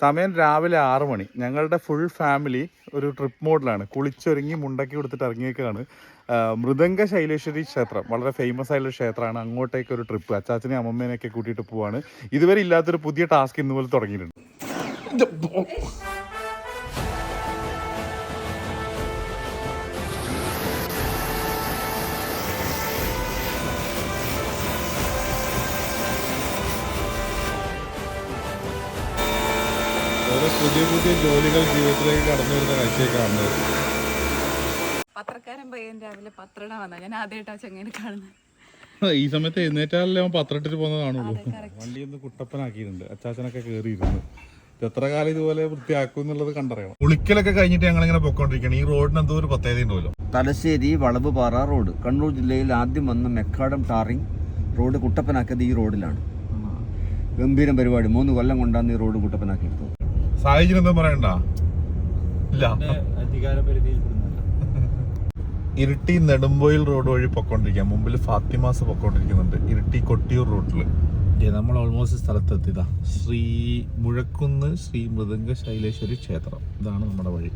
സമയം രാവിലെ ആറ് മണി. ഞങ്ങളുടെ ഫുൾ ഫാമിലി ഒരു ട്രിപ്പ് മോഡിലാണ് കുളിച്ചൊരുങ്ങി മുണ്ടക്കി കൊടുത്തിട്ട് ഇറങ്ങിയേക്കാണ്. മൃദംഗ ശൈലേശ്വരി ക്ഷേത്രം. വളരെ ഫേമസ് ആയിട്ടുള്ള ക്ഷേത്രമാണ്. അങ്ങോട്ടേക്ക് ഒരു ട്രിപ്പ് അച്ചാച്ചനെയും അമ്മമ്മേനെയൊക്കെ കൂട്ടിയിട്ട് പോവാണ്. ഇതുവരെ ഇല്ലാത്തൊരു പുതിയ ടാസ്ക് ഇന്നുപോലെ തുടങ്ങിയിട്ടുണ്ട്. പുതിയ പുതിയ ജോലികൾ ജീവിതത്തിലേക്ക് കടന്നു വരുന്ന കാഴ്ചയൊക്കെ കാണുന്നത് പത്രക്കാരൻ പയ്യൻ രാവിലെ പത്രട വന്ന. ഞാൻ ആദ്യമായിട്ടാ ചെങ്ങനെ കാണുന്നത് ഈ സമയത്ത് എഴുന്നേറ്റാലല്ലേ അവൻ പത്രട്ടിട്ട് പോകുന്നത് കാണുള്ളൂ. വണ്ടി ഒന്ന് കുട്ടപ്പനാക്കിയിട്ടുണ്ട്. അച്ചാച്ചനൊക്കെ കയറിയിരുന്നു എത്ര കാലം ഇതുപോലെ വൃത്തിയാക്കും എന്നുള്ളത് കണ്ടറിയണം. കുളിക്കലൊക്കെ കഴിഞ്ഞിട്ട് ഞങ്ങൾ ഇങ്ങനെ പൊക്കോണ്ടിരിക്കണം ഈ റോഡിന് എന്തോ ഒരു പ്രത്യേകത ഉണ്ടല്ലോ. തലശ്ശേരി വളവുപാറ റോഡ്. കണ്ണൂർ ജില്ലയിൽ ആദ്യം വന്ന മെക്കാടം ടാറിംഗ് റോഡ് കുട്ടപ്പനാക്കിയത് ഈ റോഡിലാണ്. ഗംഭീരം പരിപാടി. മൂന്ന് കൊല്ലം കൊണ്ടാണ് ഈ റോഡ് കുട്ടപ്പനാക്കിയെടുത്തത്. സാഹചര്യം എന്താ പറയണ്ട. ഇല്ല. ഇരിട്ടി നെടുമ്പോയിൽ റോഡ് വഴി പൊക്കോണ്ടിരിക്കുക മുമ്പിൽ ഫാത്തിമാസ് പൊക്കോണ്ടിരിക്കുന്നുണ്ട്. ഇരിട്ടി കൊട്ടിയൂർ റൂട്ടിൽ നമ്മൾ ഓൾമോസ്റ്റ് സ്ഥലത്തെത്തിയതാ. ശ്രീ മുഴക്കുന്ന് ശ്രീ മൃദംഗ ശൈലേശ്വരി ക്ഷേത്രം. ഇതാണ് നമ്മുടെ വഴി.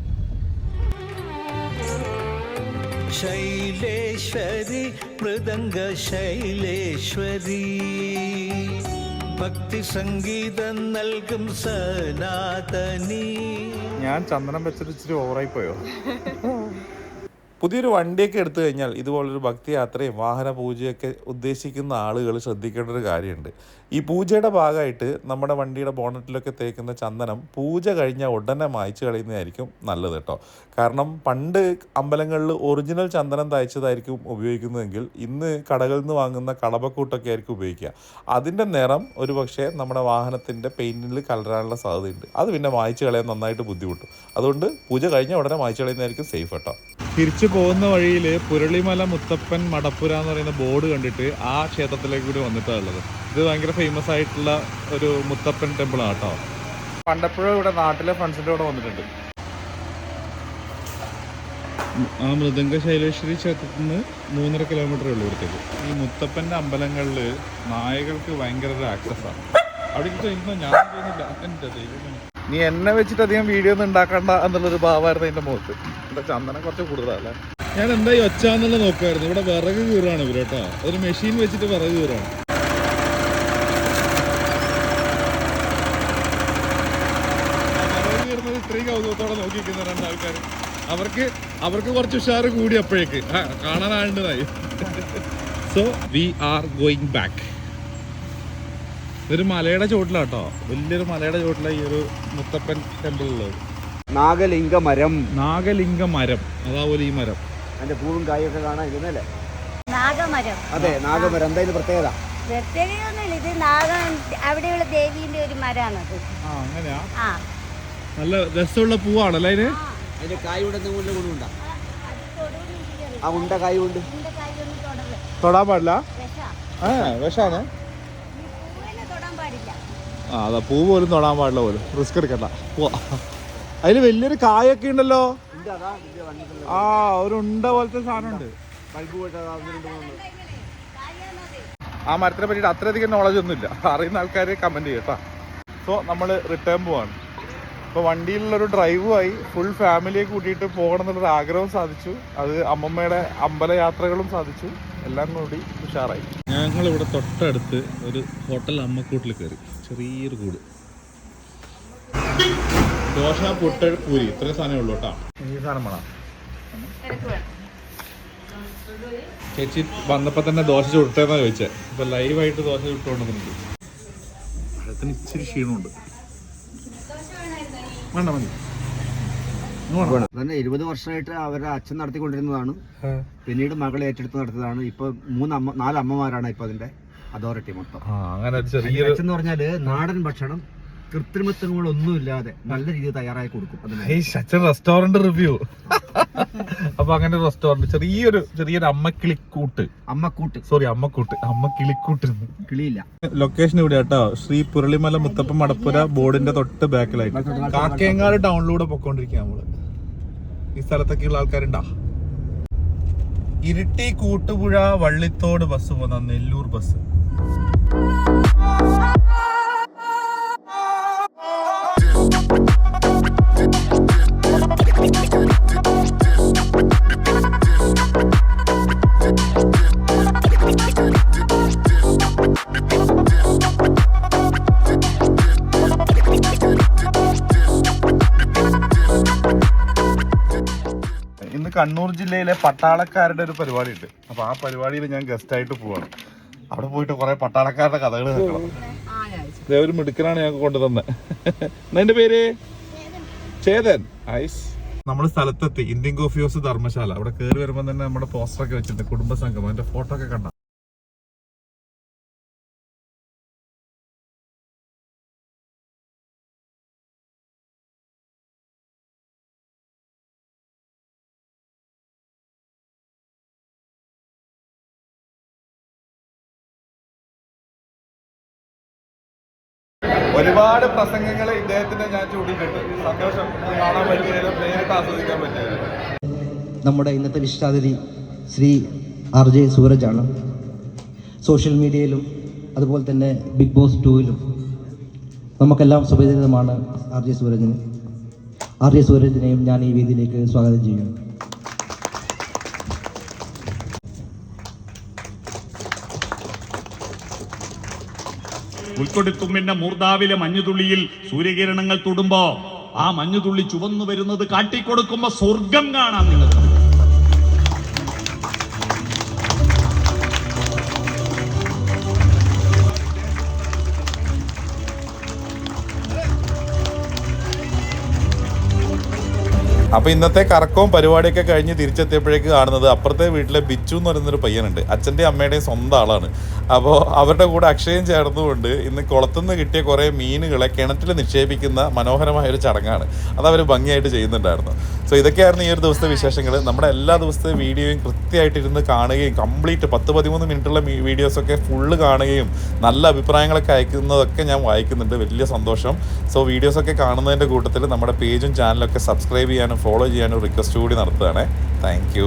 ശൈലേശ്വരി മൃദംഗ ശൈലേശ്വരി. ഭക്തി സംഗീതം നൽകും സനാതനി. ഞാൻ ചന്ദനം വെച്ചിട്ട് ഇച്ചിരി ഓവറായി പോയോ? പുതിയൊരു വണ്ടിയൊക്കെ എടുത്തു കഴിഞ്ഞാൽ ഇതുപോലൊരു ഭക്തിയാത്രയും വാഹന പൂജയൊക്കെ ഉദ്ദേശിക്കുന്ന ആളുകൾ ശ്രദ്ധിക്കേണ്ട ഒരു കാര്യമുണ്ട്. ഈ പൂജയുടെ ഭാഗമായിട്ട് നമ്മുടെ വണ്ടിയുടെ ബോണറ്റിലൊക്കെ തേക്കുന്ന ചന്ദനം പൂജ കഴിഞ്ഞാൽ ഉടനെ മായ്ച്ചു കളയുന്നതായിരിക്കും നല്ലത് കേട്ടോ. കാരണം പണ്ട് അമ്പലങ്ങളിൽ ഒറിജിനൽ ചന്ദനം തയ്ച്ചതായിരിക്കും ഉപയോഗിക്കുന്നതെങ്കിൽ ഇന്ന് കടകളിൽ നിന്ന് വാങ്ങുന്ന കളപക്കൂട്ടൊക്കെ ആയിരിക്കും ഉപയോഗിക്കുക. അതിന്റെ നിറം ഒരു പക്ഷേ നമ്മുടെ വാഹനത്തിന്റെ പെയിന്റിൽ കലരാനുള്ള സാധ്യതയുണ്ട്. അത് പിന്നെ മായ്ച്ചു കളയാൻ നന്നായിട്ട് ബുദ്ധിമുട്ടും. അതുകൊണ്ട് പൂജ കഴിഞ്ഞാൽ ഉടനെ മായ്ച്ചു കളയുന്നതായിരിക്കും സേഫ് കേട്ടോ. തിരിച്ചു പോകുന്ന വഴിയിൽ പുരളിമല മുത്തപ്പൻ മടപ്പുര എന്ന് പറയുന്ന ബോർഡ് കണ്ടിട്ട് ആ ക്ഷേത്രത്തിലേക്ക് കൂടി വന്നിട്ടാണ് ഉള്ളത്. ഇത് ഭയങ്കര ഫേമസ് ആയിട്ടുള്ള ഒരു മുത്തപ്പൻ ടെമ്പിൾ ആണ് കേട്ടോ. പണ്ടപ്പോഴും ഇവിടെ നാട്ടിലെ ഫ്രണ്ട്സിന്റെ കൂടെ വന്നിട്ടുണ്ട്. ആ മൃദംഗ ശൈലേശ്വരി ക്ഷേത്രത്തിൽ നിന്ന് മൂന്നര കിലോമീറ്റർ ഉള്ളൂ ഇവിടത്തേക്ക്. ഈ മുത്തപ്പന്റെ അമ്പലങ്ങളിൽ നായകൾക്ക് ഭയങ്കര ഒരു ആക്സസ് ആണ്. അവിടെ ചെയ്യുന്ന ഞാൻ ചെയ്യുന്നില്ല. എന്റെ ദൈവമേ. നീ എന്നെ വെച്ചിട്ട് അധികം വീഡിയോ ഒന്നും ഉണ്ടാക്കണ്ട എന്നുള്ളൊരു ഭാവമായിരുന്നു എന്റെ മുഖത്ത്. എന്താ ചന്ദനം കുറച്ച് കൂടുതലല്ലേ? ഞാൻ എന്താ ഈ ഒച്ച നോക്കുമായിരുന്നു ഇവിടെ വിറക് കീറാണ് ഇവർ കേട്ടോ. അതൊരു മെഷീൻ വെച്ചിട്ട് വിറക് കീറാണ്. ഇത്രയും കൗതുകത്തോടെ നോക്കിക്കുന്ന രണ്ടാൾക്കാർ അവർക്ക് അവർക്ക് കുറച്ച് ഉഷാർ കൂടി അപ്പോഴേക്ക്. കാണാൻ so we are going back ഇതൊരു മലയുടെ ചോട്ടിലാട്ടോ വലിയൊരു മലയുടെ ചോട്ടിലാണ് ഈ ഒരു മുത്തപ്പൻ ടെമ്പിൾ ഉള്ളത്. നാഗലിംഗ മരം നാഗലിംഗ മരം അതാപോലെ ഈ മരം. അതിന്റെ പൂവും കായൊക്കെ കാണാൻ ഇരുന്നല്ലേ നാഗമരം. അതെ നാഗമരം. എന്താ ഇത് പ്രത്യേകത? പ്രത്യേകതയൊന്നുമില്ല. ഇത് നാഗം അവിടെയുള്ള ദേവിന്റെ ഒരു മരമാണ് ആ അങ്ങനെയാ? ആ. നല്ല രസമുള്ള പൂവാണല്ലേ അതിന്? അതിന്റെ കായുടെ എന്തെങ്കിലും ഗുണമുണ്ടാ. ആ ഉണ്ട കായ കൊണ്ട്. തൊടാൻ പാടില്ല? വിഷ. ആ വിഷാണ് ഈ പൂവിനെ തൊടാൻ പാടില്ല ആ അതാ പൂ പോലും തൊടാൻ പാടില്ല പോലും. റിസ്ക് എടുക്കണ്ട. പോവാ അതിൽ വലിയൊരു കായൊക്കെ ഉണ്ടല്ലോ? ആ ഒരു ഉണ്ട പോലത്തെ സാധനമുണ്ട്. ആ മരത്തിനെ പറ്റിയിട്ട് അത്രയധികം നോളജ് ഒന്നുമില്ല അറിയുന്ന ആൾക്കാർ കമന്റ് ചെയ്യട്ടാ സോ നമ്മൾ റിട്ടേൺ പോവാണ്. ഇപ്പോൾ വണ്ടിയിലുള്ളൊരു ഡ്രൈവുമായി ഫുൾ ഫാമിലിയെ കൂട്ടിയിട്ട് പോകണം എന്നുള്ളൊരു ആഗ്രഹം സാധിച്ചു. അത് അമ്മമ്മയുടെ അമ്പല യാത്രകളും സാധിച്ചു. എല്ലാം കൂടി ഉഷാറായി. ഞങ്ങൾ ഇവിടെ തൊട്ടടുത്ത് ഒരു ഹോട്ടൽ അമ്മക്കൂട്ടിൽ കയറി. ചെറിയൊരു കൂട്. ദോശ പുട്ട് പൂരി. ഇത്രയും സാധനമേ ഉള്ളൂ കേട്ടോ. ഈ സാധനം വേണം. വേണം. ചേച്ചി വന്നപ്പോ തന്നെ ദോശ ചുട്ടേന്നാ ചോദിച്ചേ. ഇപ്പൊ ലൈവായിട്ട് ദോശ ചുട്ടുകൊണ്ടിരിക്കും അതിന് ഇച്ചിരി ക്ഷീണമുണ്ട്. വേണ്ട മതി. തന്നെ ഇരുപത് വർഷമായിട്ട് അവരുടെ അച്ഛൻ നടത്തിക്കൊണ്ടിരുന്നതാണ്. പിന്നീട് മകൾ ഏറ്റെടുത്ത് നടത്തിയതാണ്. ഇപ്പൊ മൂന്ന് നാലമ്മമാരാണ് ഇപ്പൊ അതിന്റെ അതോറിറ്റി മൊത്തം. അങ്ങനെ അച്ഛൻ എന്ന് പറഞ്ഞാൽ നാടൻ ഭക്ഷണം കൃത്രിമത്വങ്ങളൊന്നും ഇല്ലാതെ നല്ല രീതിയിൽ തയ്യാറായി കൊടുക്കും അതിന് റെസ്റ്റോറന്റ് റിവ്യൂ അപ്പൊ അങ്ങനെ ഒരു റെസ്റ്റോറന്റ് ചെറിയൊരു ചെറിയൊരു അമ്മക്കിളിക്കൂട്ട്. അമ്മക്കൂട്ട്. സോറി അമ്മക്കൂട്ട്. അമ്മക്കിളിക്കൂട്ട്. കിളിയില്ല. ലൊക്കേഷൻ ഇവിടെ കേട്ടോ. ശ്രീ പുരളിമല മുത്തപ്പ മടപ്പുര ബോർഡിന്റെ തൊട്ട് ബാക്കിലായിട്ട് കാക്കേങ്ങാട് ടൗണിലൂടെ പൊക്കോണ്ടിരിക്കുക നമ്മൾ. ഈ സ്ഥലത്തൊക്കെയുള്ള ആൾക്കാരുണ്ടാ? ഇരിട്ടി കൂട്ടുപുഴ വള്ളിത്തോട് ബസ് പോകുന്ന നെല്ലൂർ ബസ് കണ്ണൂർ ജില്ലയിലെ പട്ടാളക്കാരുടെ ഒരു പരിപാടി ഉണ്ട് അപ്പൊ ആ പരിപാടിയിൽ ഞാൻ ഗസ്റ്റ് ആയിട്ട് പോവാണ്. അവിടെ പോയിട്ട് കൊറേ പട്ടാളക്കാരുടെ കഥകൾ കേൾക്കണം. ഒരു മിടുക്കനാണ് ഞങ്ങൾക്ക് കൊണ്ടുതന്നെ എന്റെ പേര്? ചേതൻ. ഐസ്. നമ്മൾ സ്ഥലത്തെത്തി. Indian coffee house Dharmasala. അവിടെ കയറി വരുമ്പോൾ തന്നെ നമ്മുടെ പോസ്റ്റർ ഒക്കെ വെച്ചിട്ടുണ്ട്. കുടുംബസംഗമം. അതിന്റെ ഫോട്ടോ ഒക്കെ കണ്ട. ഒരുപാട് പ്രസംഗങ്ങൾ ഇദ്ദേഹത്തിന്റെ ഞാൻ ചൂണ്ടിട്ടുണ്ട് സന്തോഷം. നമ്മുടെ ഇന്നത്തെ വിശിഷ്ടാതിഥി ശ്രീ ആർ ജെ ആണ്. സോഷ്യൽ മീഡിയയിലും അതുപോലെ തന്നെ ബിഗ് ബോസ് ടൂവിലും നമുക്കെല്ലാം സുപരിചിതമാണ് ആർ ജെ സൂരജിന്. ആർ ജെ സൂരജിനെയും ഞാൻ ഈ വേദിയിലേക്ക് സ്വാഗതം ചെയ്യുന്നു. ഉൾക്കൊടിത്തുമ്പിന്റെ മൂർദാവിലെ മഞ്ഞുതുള്ളിയിൽ സൂര്യകിരണങ്ങൾ തൊടുമ്പോ ആ മഞ്ഞുതുള്ളി ചുവന്നു വരുന്നത് കാട്ടിക്കൊടുക്കുമ്പോ സ്വർഗം കാണാം നിങ്ങൾക്ക് അപ്പൊ ഇന്നത്തെ കറക്കവും പരിപാടിയൊക്കെ കഴിഞ്ഞ് തിരിച്ചെത്തിയപ്പോഴേക്ക് കാണുന്നത് അപ്പുറത്തെ വീട്ടിലെ ബിച്ചു എന്ന് പറയുന്നൊരു പയ്യനുണ്ട്. അച്ഛന്റെയും അമ്മയുടെയും സ്വന്തം ആളാണ്. അപ്പോൾ അവരുടെ കൂടെ അക്ഷയം ചേർന്നുകൊണ്ട് ഇന്ന് കുളത്തുനിന്ന് കിട്ടിയ കുറേ മീനുകളെ കിണറ്റിൽ നിക്ഷേപിക്കുന്ന മനോഹരമായ ഒരു ചടങ്ങാണ്. അത് അവർ ഭംഗിയായിട്ട് ചെയ്യുന്നുണ്ടായിരുന്നു. സോ ഇതൊക്കെയായിരുന്നു ഈ ഒരു ദിവസത്തെ വിശേഷങ്ങൾ നമ്മുടെ എല്ലാ ദിവസത്തെ വീഡിയോയും കൃത്യമായിട്ട് ഇരുന്ന് കാണുകയും കംപ്ലീറ്റ് പത്ത് പതിമൂന്ന് മിനിറ്റുള്ള വീഡിയോസൊക്കെ ഫുള്ള് കാണുകയും നല്ല അഭിപ്രായങ്ങളൊക്കെ അയക്കുന്നതൊക്കെ ഞാൻ വായിക്കുന്നുണ്ട്. വലിയ സന്തോഷം. സോ വീഡിയോസൊക്കെ കാണുന്നതിന്റെ കൂട്ടത്തിൽ നമ്മുടെ പേജും ചാനലൊക്കെ സബ്സ്ക്രൈബ് ചെയ്യാനും ഫോളോ ചെയ്യാനും റിക്വസ്റ്റ് കൂടി നടത്തുകയാണ്. താങ്ക്